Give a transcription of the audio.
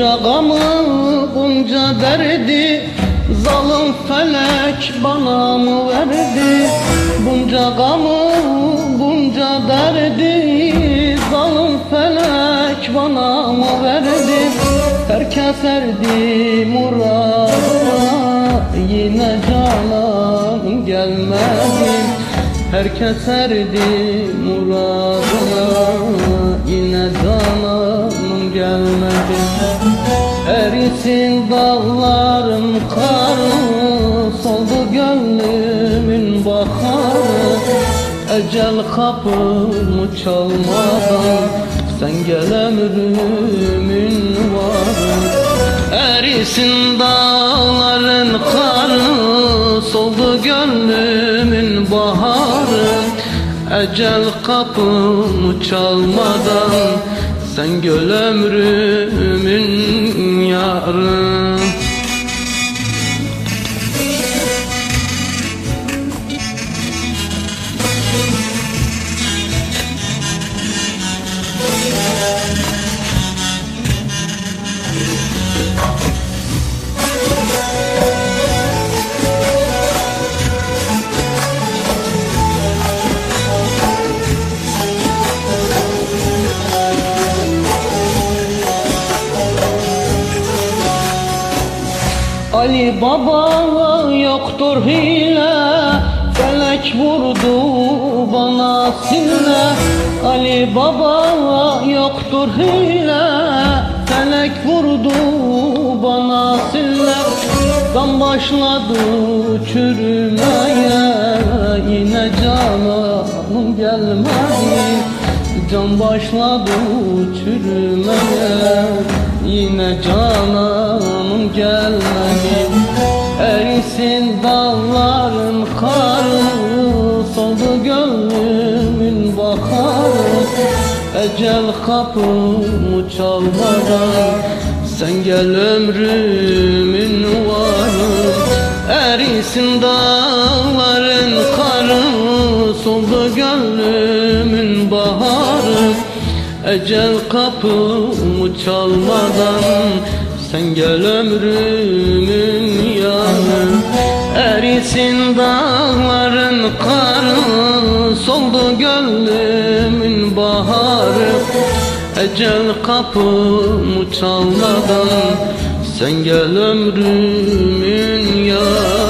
Bunca gamı bunca derdi Zalim felek bana mı verdi? Bunca gamı bunca derdi Zalim felek bana mı verdi? Herkes erdi muradına Yine canan gelmedi. Herkes erdi muradına Yine canım gelmedi Erisin dağların karı Soldu gönlümün baharı. Ecel kapımı çalmadan Sen gel ömrümün varı. Erisin dağların karı Soldu gönlümün baharı. Ecel kapımı çalmadan Sen göl ömrümün yarı Ali Baba yoktur hile. Felek vurdu bana sille Ali Baba yoktur hile. Felek vurdu bana sille Gam başladı çürümeye. Yine canım gelmedi. Can başladı çürümeye. Yine canım dağların karı Soldu gönlümün baharı Ecel kapımı çalmadan Sen gel ömrümün varı Erisin dağların karı Soldu gönlümün baharı. Ecel kapımı çalmadan Sen gel ömrümün Erisin dağların karı Soldu gönlümün baharı. Ecel kapımı çalmadan Sen gel ömrümün yanı